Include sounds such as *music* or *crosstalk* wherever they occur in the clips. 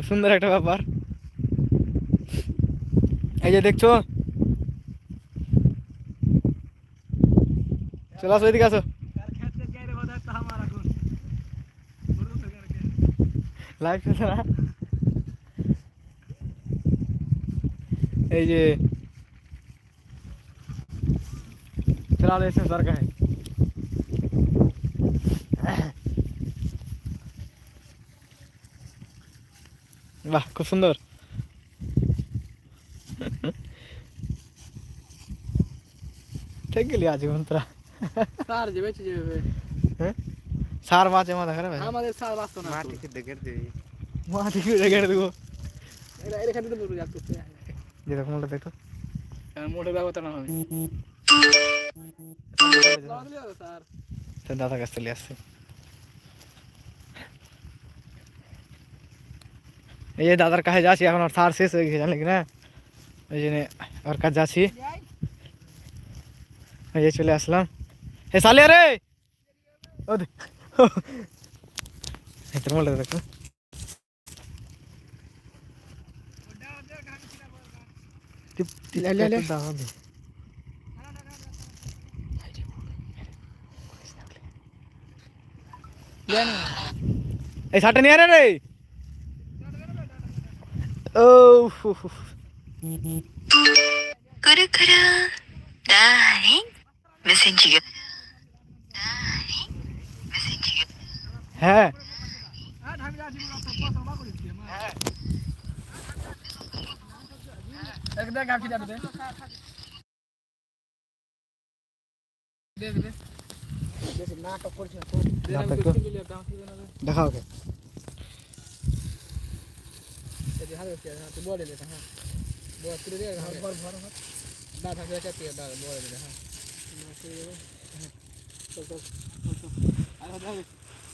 খুব সুন্দর একটা ব্যাপার। এই যে দেখছ? চলে আসো এদিকে আসো। লাইভ চলছে না? এই যে চলা এসে দরকার বাহ খুব সুন্দর ঠিক গেলি আজীবন তোরা সার যে বেঁচে যাবে হ্যাঁ সার মাছে মাথা খারাপ আমাদের সার বাঁচতো না মাটি খেতে কেটে মা থেকে রেখে দেবো এরা এখানে তো বলব যাক করতে যেটা কোনটা দেখো মোটর ব্যবস্থা না হবে দাদা কাছ চলে আসছে এই যে দাদার কাছে যাচ্ছি এখন আর সার শেষ হয়ে গেছে জানলি কি না ওই জন্য ওর কাছে যাচ্ছি এই যে চলে আসলাম হে সালিয়া রে ও দে এই তোর মোবাইলটা দেখো টিপ- টিপ- লে, লে, লে। দাও দে। জানি এই শার্টটা নিয়ে আয় রে Oh. 꾸르꾸르 다행 메신지가 হ্যাঁ একদম কাকি যাবে দেখ দেখ দেখ দেখাও যে হাতে আছে তুই বলে দে হ্যাঁ। বল তুই দে হ্যাঁ ভর ভর ভর দা থাকে দা বলে দে হ্যাঁ।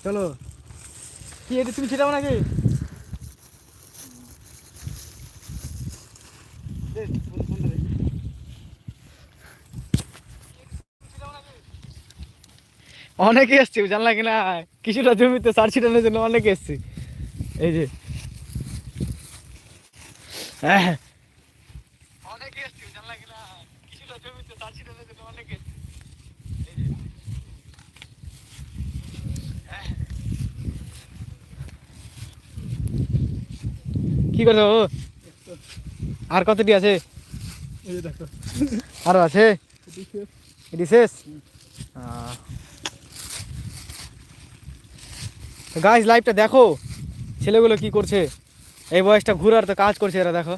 চল কি এটা তুমি ছিটাবো নাকি? অনেকে এসছে জানলা কিনা কিছুটা জমিতে সার ছিটানোর জন্য অনেকে এসছে। এই যে হ্যাঁ অনেকে এসছে জানলা কিনা কিছুটা জমিতে সার ছিটানোর জন্য অনেকে এসছে এই যে কি করছ ও? আর কতটি আছে? এই আরও আছে? এটি শেষ। গাইজ লাইভটা দেখো। ছেলেগুলো কি করছে? এই বয়সটা ঘুরার তো কাজ করছে এরা, দেখো।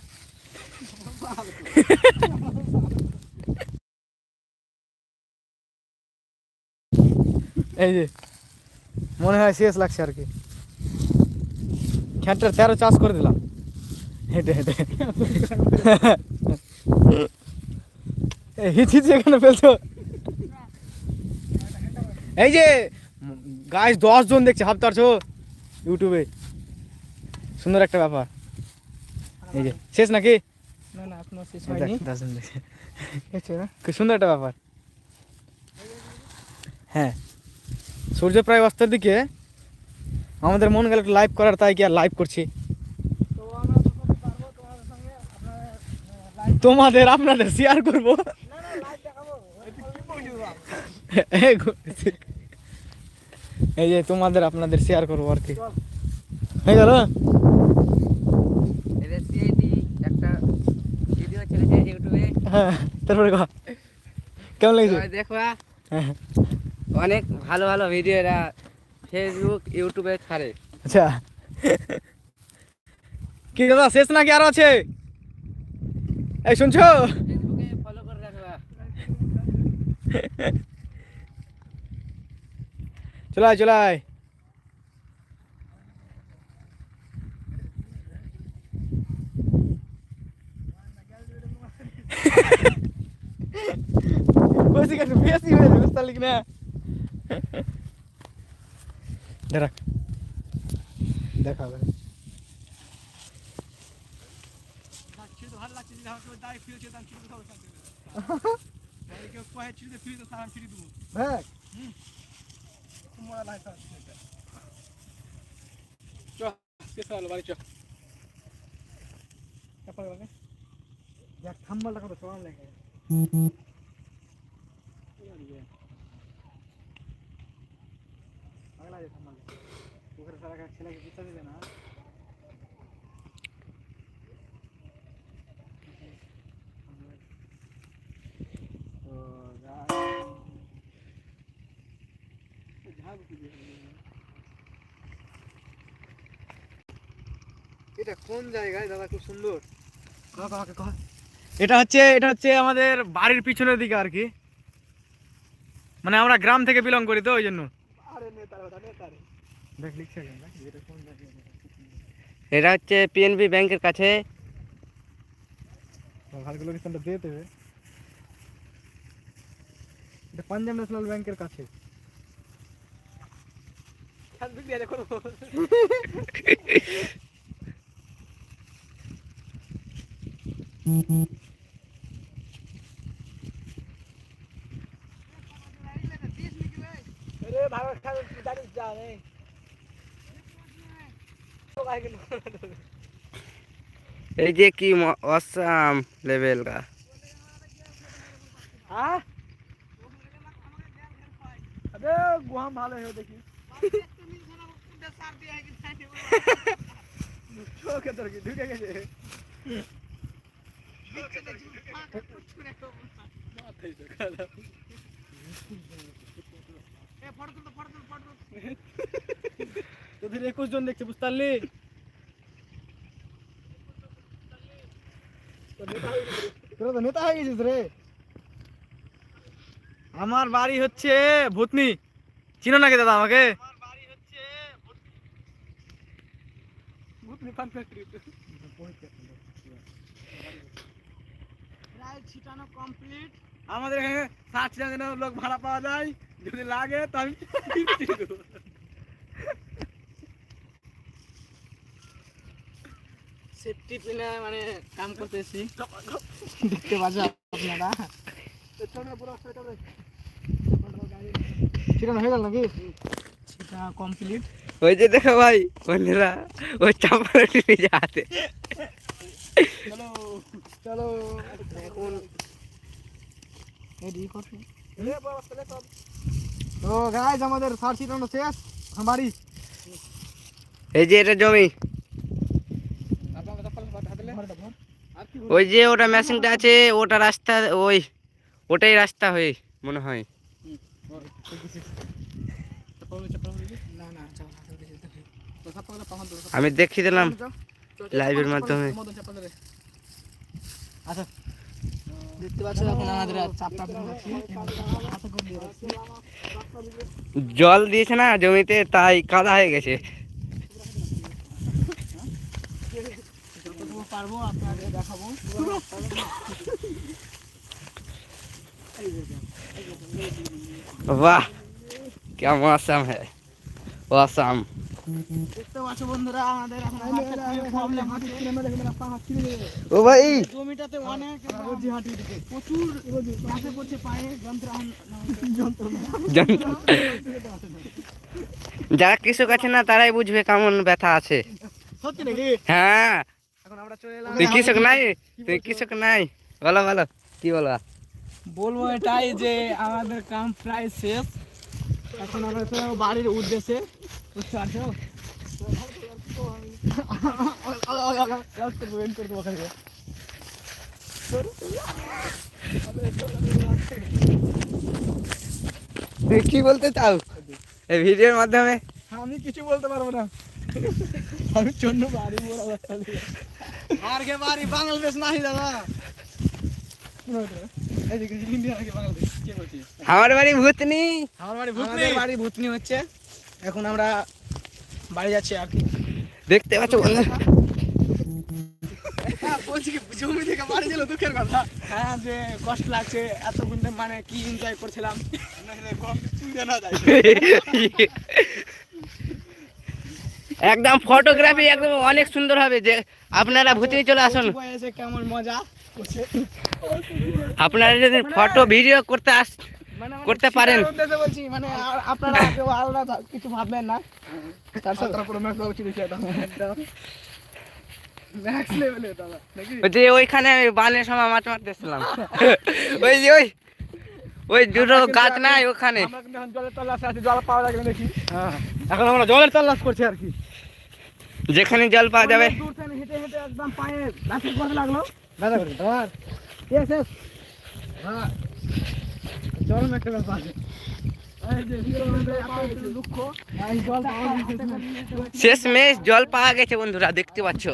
এই যে, মনে হয় শেষ লাগছে আর কি। খ্যাটটা তেরো চাষ করে দিলাম। হেঁটে হেঁটে। হিচ হিচ এখানে ফেলছো? এই যে গাছ দশ জন দেখছে, ভাবতে পারছ? ইউটিউবে। সুন্দর একটা ব্যাপার। এই যে শেষ নাকি? না না আপনার শেষ হয়নি। খুব সুন্দর একটা ব্যাপার। হ্যাঁ সূর্য প্রায় অস্তের দিকে। আমাদের মন গেল লাইভ করার তাই কি আর লাইভ করছি? তোমাদের আপনাদের শেয়ার করব। এই যে তোমাদের আপনাদের শেয়ার করব আর কি। হয়ে গেল এদের সিআইডি একটা ভিডিও ছেড়েছে ইউটিউবে হ্যাঁ তারপরে কেমন লাগছে? দেখবা হ্যাঁ, অনেক ভালো ভালো ভিডিও এরা ফেসবুক ইউটিউবে ছাড়ে। আচ্ছা। কি দাদা শেষ নাকি আরও আছে? এই শুনছো? ফলো করে রাখবা চলাই চলাই বসে গেছে বেশি হয়ে যাবে বুঝতে পারলি কি না দেখ দেখা হবে ভালো লাগছে যদি আমাকে ডাইরেক্ট ফিরে যেতাম ছিঁড়ে দেবো কেউ কয়ে ছিঁড়ে ফিরে তো আমি ছিঁড়ে দেবো হ্যাঁ মজা লাগে চ শেষ হলো বাড়ি চ চাপা গেল দেখ থাম্বালটা কত চড়ান লাগে পাগলা যে থাম্বাল ওখানে সারা ছেলেকে দিতে দিলে না তো এটা কোন জায়গায়, দাদা? খুব সুন্দর। এটা হচ্ছে এটা হচ্ছে আমাদের বাড়ির পিছনের দিকে আর কি। মানে আমরা গ্রাম থেকে বিলং করি তো, ওই জন্য আরে নেতার কথা নেতার দেখ লিখছে কেন দেখ, এটা হচ্ছে পিএনবি ব্যাংকের কাছে। লোকেশনটা দিয়ে দেবে। এটা পাঞ্জাব ন্যাশনাল ব্যাংকের কাছে। খেয়াল দিক দিয়ে দেখো এই যে কি অসাম লেভেল কা হ্যাঁ আরে গুহা ভালো হয়ে দেখি চোখে তোর কি ঢুকে গেছে মাথায় তো খারাপ তোদের একুশ জন দেখছে বুঝতে পারলি? তোরা তো নেতা হয়ে গেছিস রে। আমার বাড়ি হচ্ছে ভূতনি। চিনো নাকি দাদা আমাকে? ভূতনি। ফান ফ্যাক্টরি প্রায় ছিটানো কমপ্লিট আমাদের এখানে জন লোক ভাড়া পাওয়া যায়। যদি লাগে তো আমি সেফটি পিনে মানে কাম করতেছি। দেখতে পাচ্ছেন আপনারা। চিরানো হয়ে গেল নাকি? সেটা কমপ্লিট ওই যে দেখো ভাই বন্ধুরা ওই চাপড় নিজে হাতে। চলো চলো। এখন রেডি করছি তো গাইজ আমাদের সার ছিটানো শেষ বাড়ি এই যে এটা জমি ওই যে ওটা মেশিনটা আছে ওটা রাস্তা ওই ওটাই রাস্তা হয়ে মনে হয় আমি দেখিয়ে দিলাম লাইভের মাধ্যমে আচ্ছা জল দিয়েছে না জমিতে তাই কাদা হয়ে গেছে যতটুকু পারবো আপনাদের দেখাবো वाह क्या मौसम है मौसम ও ভাই! জমিটাতে অনেক প্রচুর পড়ছে পায়ে যারা কৃষক আছে না তারাই বুঝবে কেমন ব্যথা আছে। হ্যাঁ। এখন আমরা চলে এলাম। তুই কৃষক নাই? তুই কৃষক নাই? বলো বলো কি বলো বলব এটাই যে আমাদের কাম প্রায় শেষ। এখন আমরা বাড়ির উদ্দেশ্যে। কি বলতে চাও? এই ভিডিওর মাধ্যমে? আমি কিছু বলতে পারব না। আমি জন্য বাড়ি আর কে বাড়ি? বাংলাদেশ নাই দাদা আমার বাড়ি ভূতনি। আমার বাড়ি ভূতনি। বাড়ি ভূতনি হচ্ছে। এখন আমরা বাড়ি যাচ্ছি আর কি। দেখতে পাচ্ছ হ্যাঁ, বলছি কি জমি থেকে বাড়ি গেল দুঃখের কথা। হ্যাঁ যে কষ্ট লাগছে ধরে মানে কি এনজয় করছিলাম। একদম ফটোগ্রাফি একদম অনেক সুন্দর হবে যে আপনারা ভূতনি চলে আসুন। কেমন মজা করছে। আপনারা যদি ফটো ভিডিও করতে আস করতে পারেন। বলছি মানে আর আপনারা কেউ আলাদা কিছু ভাববেন না। তার সাথে পুরো ম্যাচ উচিত ম্যাক্স লেভেলে দাদা ওই যে ওইখানে আমি বানের সময় মাছ মারতেছিলাম। *laughs* ওই যে ওই ওই দুটো গাছ নাই ওখানে। জলের আছি জল পাওয়া যাবে দেখি হ্যাঁ এখন আমরা জলের তল্লাশ করছি আর কি। যেখানে জল পাওয়া যাবে। অনেক হেঁটে হেঁটে একদম পায়ে লাঠি করতে লাগল। দাদা হ্যাঁ। চরম একটা ব্যাপার শেষ মেশ জল পাওয়া গেছে বন্ধুরা দেখতে পাচ্ছ।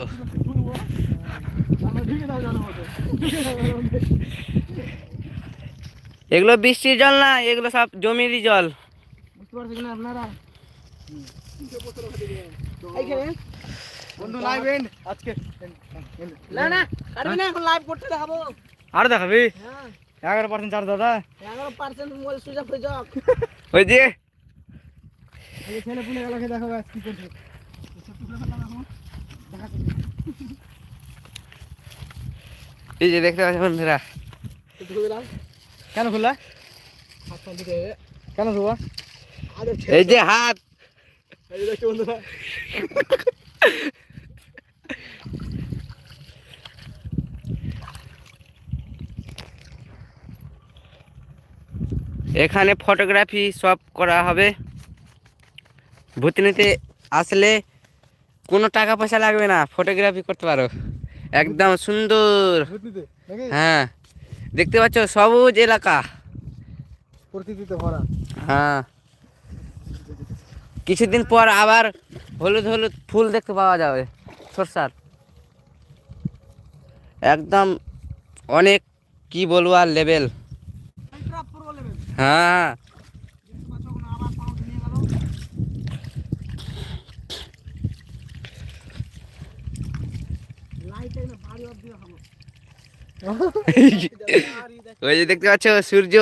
এগুলো বৃষ্টির জল না এগুলো সব জমিরই জল। বুঝতে পারছেন না আপনারা এইখানে বন্ধু লাইভ এন্ড আজকে না না কাটবি না এখন লাইভ করতে দেখাবো আর দেখাবি? হ্যাঁ এগারো পার্সেন্ট চার্জ দাদা। এগারো পার্সেন্ট মোবাইল সুইচ অফ হয়ে যাক। ওই যে। ছেলে পুলে গেলাকে দেখো গাছ কি করছে। এই যে দেখতে পাচ্ছ বন্ধুরা। কেন খুললা? কেন ধোয়া এই যে হাত। এই দেখো বন্ধুরা। এখানে ফটোগ্রাফি সব করা হবে। ভূতনিতে আসলে কোনো টাকা পয়সা লাগবে না ফটোগ্রাফি করতে পারো। একদম সুন্দর। হ্যাঁ দেখতে পাচ্ছ সবুজ এলাকা। হ্যাঁ। কিছুদিন পর আবার হলুদ হলুদ ফুল দেখতে পাওয়া যাবে সরষার। একদম অনেক কি বলব আর লেভেল খাব *laughs* ওই যে দেখতে পাচ্ছ সূর্য।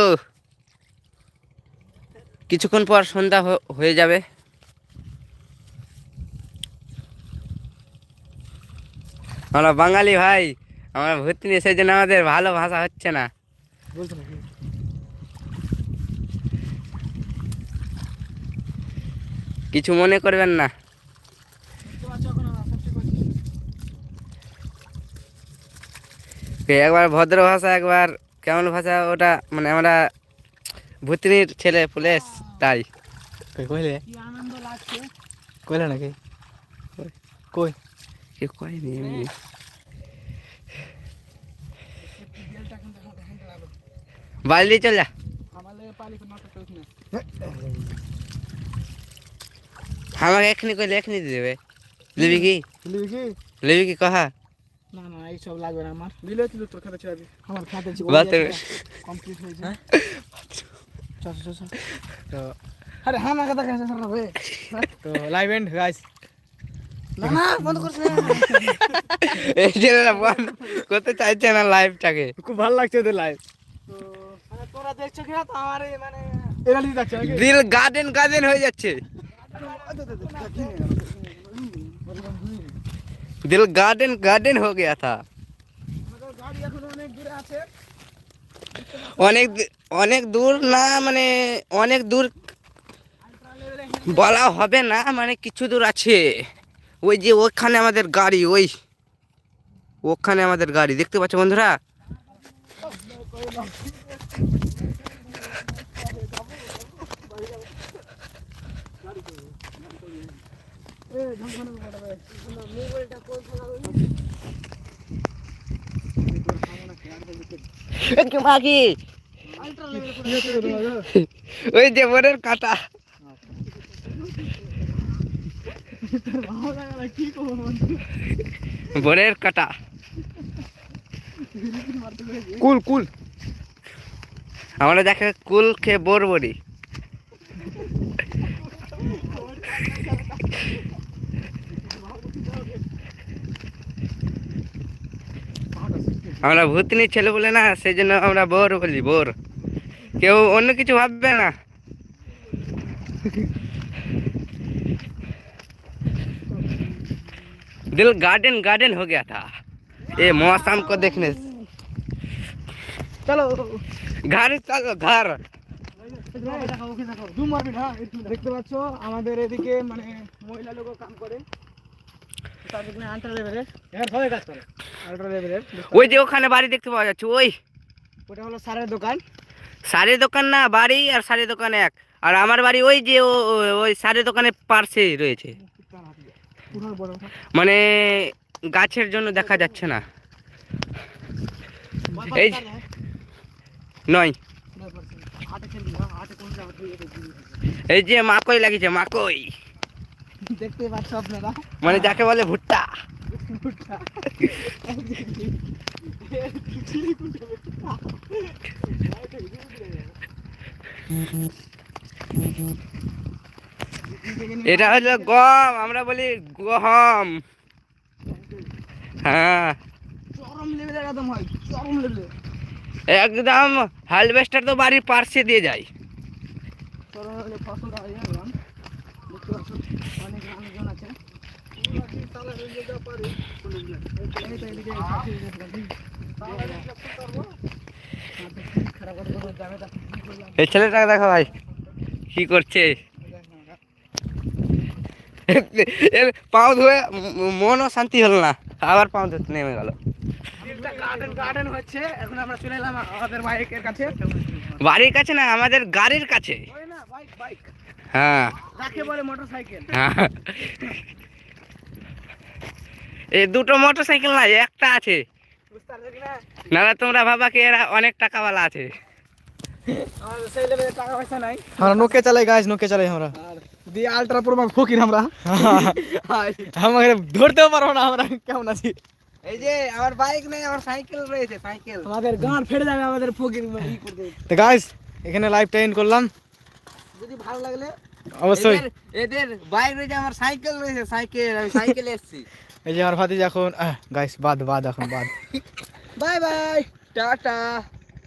কিছুক্ষণ পর সন্ধ্যা হয়ে যাবে। আমরা বাঙালি ভাই আমরা ভর্তি নিয়ে সেই জন্য আমাদের ভালো ভাষা হচ্ছে না বলছো নাকি কিছু মনে করবেন না। একবার ভদ্র ভাষা একবার কেমন ভাষা ওটা মানে আমরা ভূতনির ছেলে পুলিশ তাই। কই কইলে? কি আনন্দ কইলে নাকি? কই কয়নি এমনি। দিয়ে চল যা। আমার লেগে পালি না। আমাকে এখনি কইলে এখনি দিয়ে দেবে। লিবি কি? লিবি কি? লিবি কি কহা? না না এই সব লাগবে না আমার। দিলে তুই তোর খাতে ছেড়ে আমার খাতে বাতের কমপ্লিট হয়েছে চল চল চল। তো আরে হ্যাঁ না কথা কাছে সর রে তো লাইভ এন্ড গাইস না না বন্ধ করছ না। এই ছেলেরা বন্ধ করতে চাইছে না লাইভটাকে খুব ভালো লাগছে ওদের লাইভ তো তোরা দেখছ কিনা তো আমার মানে এরা লিয়ে যাচ্ছে দিল গার্ডেন গার্ডেন হয়ে যাচ্ছে। দিল গার্ডেন গার্ডেন हो गया था আমাদের গাড়ি এখন অনেক দূরে আছে অনেক দূ- অনেক দূর না মানে অনেক দূর আলট্রা লেভেলে বলা হবে না মানে কিছু দূর আছে ওই যে ওখানে আমাদের গাড়ি ওই ওখানে আমাদের গাড়ি দেখতে পাচ্ছ বন্ধুরা ওই যে বোনের কাটা। বোনের কাটা। কুল কুল। আমরা দেখে কুল খেয়ে বোর বড়ি আমরা ভূতনি ছেলে বলে না সেই জন্য আমরা বোর বলি বোর কেউ অন্য কিছু ভাববে না दिल गार्डन गार्डन हो गया था ये मौसम को देखने से। চলো घर चलो घर জুম মারবি না দেখতে পাচ্ছ আমাদের এদিকে মানে মহিলা লোকও কাম করে ওই যে ওখানে বাড়ি দেখতে পাওয়া যাচ্ছে ওই। ওটা হলো সারের দোকান। শাড়ির দোকান না বাড়ি আর শাড়ির দোকান এক। আর আমার বাড়ি ওই যে ওই শাড়ির দোকানের পার্শ্বে রয়েছে। মানে গাছের জন্য দেখা যাচ্ছে না। এই নয়। এই যে মাকই লাগিয়েছে মাকই। দেখতে পাচ্ছ আপনারা? মানে যাকে বলে ভুট্টা। এটা হলো গম আমরা বলি গহম। হ্যাঁ। চরম লেভেলের একদম হয় চরম লেভেলের একদম হালভেস্টার তো বাড়ির পার্শ্বে দিয়ে যায়। চরম লেভেলের ফসল হয় একদম দেখতে পাচ্ছ অনেক মানুষজন আছে এই ছেলেটাকে দেখো ভাই কি করছে? পাও ধুয়ে মনও শান্তি হলো না আবার পাও ধুতে নেমে গেল। গার্ডেন গার্ডেন হচ্ছে এখন আমরা চলে এলাম আমাদের বাইকের কাছে। বাড়ির কাছে না আমাদের গাড়ির কাছে। হ্যাঁ। বলে মোটর সাইকেল হ্যাঁ। এই দুটো মোটর সাইকেল না একটা আছে। নাহলে তোমরা ভাবা কি এরা অনেক টাকাওয়ালা আছে। আমাদের সেই লেভেলের টাকা পয়সা নাই আমরা নোকে চালাই গাছ নোকে চালাই আমরা। আর দিয়ে আলট্রা প্রো ফকির আমরা। *laughs* আমাকে ধরতেও পারব না আমরা কেমন আছি? এই যে আমার বাইক নেই আমার সাইকেল রয়েছে সাইকেল। আমাদের গান ফেটে যাবে আমাদের ফকির তো গাইস এখানে লাইভ টাইন করলাম। যদি ভালো লাগলে অবশ্যই। এদের এদের বাইক রয়েছে আমার সাইকেল রয়েছে সাইকেল আমি সাইকেলে এসেছি। *laughs* এই যে আমার ভাতিজা এখন গাইস বাদ বাদ এখন বাদ। Bye bye tata